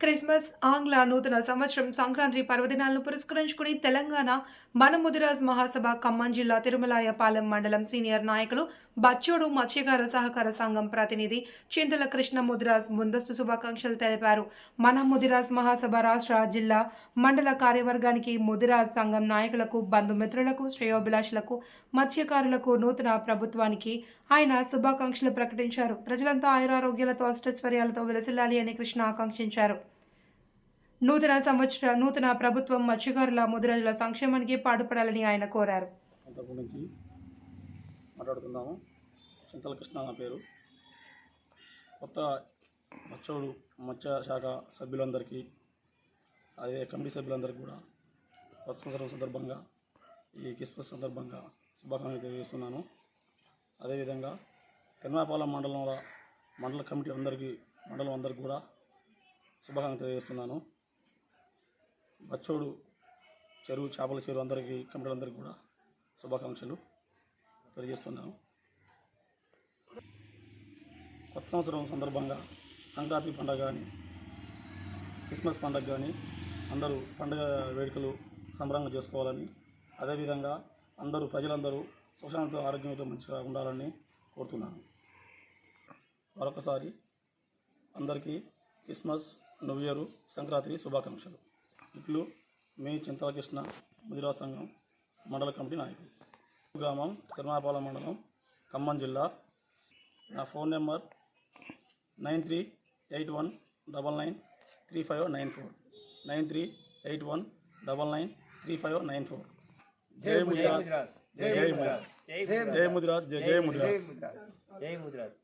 Christmas ఆంగ్ల నూతన సంవత్సరం సంక్రాంతి పర్వదినాలను పురస్కరించుకుని తెలంగాణ మన ముదిరాజ్ మహాసభ ఖమ్మం జిల్లా తిరుమలాయపాలెం మండలం సీనియర్ నాయకులు బచ్చోడు మత్స్యకార సహకార సంఘం ప్రతినిధి చింతల కృష్ణ ముదిరాజ్ ముందస్తు శుభాకాంక్షలు తెలిపారు. మన ముదిరాజ్ మహాసభ రాష్ట్ర జిల్లా మండల కార్యవర్గానికి ముదిరాజ్ సంఘం నాయకులకు బంధుమిత్రులకు శ్రేయోభిలాషులకు మత్స్యకారులకు నూతన ప్రభుత్వానికి ఆయన శుభాకాంక్షలు ప్రకటించారు. ప్రజలంతా ఆయురారోగ్యాలతో అష్టైశ్వర్యాలతో విలసిల్లాలి అని కృష్ణ ఆకాంక్షించారు. నూతన సంవత్సర నూతన ప్రభుత్వం మత్స్యకారుల ముదిరాజుల సంక్షేమానికి పాటుపడాలని ఆయన కోరారు. అంతకు మాట్లాడుతున్నాము. చింతల కృష్ణ నా పేరు. కొత్త మచ్చోడు మత్స్య శాఖ సభ్యులందరికీ అదే కమిటీ సభ్యులందరికీ కూడా కొత్త సంవత్సరం సందర్భంగా ఈ క్రిస్మస్ సందర్భంగా శుభాకాంక్షలు తెలియజేస్తున్నాను. అదేవిధంగా తిరుమలపాలెం మండలంలో మండల కమిటీ అందరికీ మండలం అందరికీ కూడా శుభాకాంక్షలు తెలియజేస్తున్నాను. బచ్చోడు చెరువు చేపల చెరువు అందరికీ కమిటీలందరికీ కూడా శుభాకాంక్షలు తెలియజేస్తున్నాను. కొత్త సంవత్సరం సందర్భంగా సంక్రాంతి పండగ కానీ క్రిస్మస్ పండగ కానీ అందరూ పండగ వేడుకలు సంబరంగా చేసుకోవాలని అదేవిధంగా అందరూ ప్రజలందరూ సుశాంత ఆరోగ్యంతో మంచిగా ఉండాలని కోరుతున్నాను. మరొకసారి అందరికీ క్రిస్మస్ న్యూ ఇయర్ సంక్రాంతి శుభాకాంక్షలు. ఇట్లు మీ చింతల కృష్ణ ముదిరా సంఘం మండల కమిటీ నాయకులు. గ్రామం తిరునాపాలెం మండలం ఖమ్మం జిల్లా. నా phone number nine three eight one double nine three five nine four. Nine three eight one double nine three five nine four. జై ముదిరాజ్. జై ముదిరాజ్. జై ముదిరాజ్. జై జై ముదిరాజ్. జై ముద్రాజ్.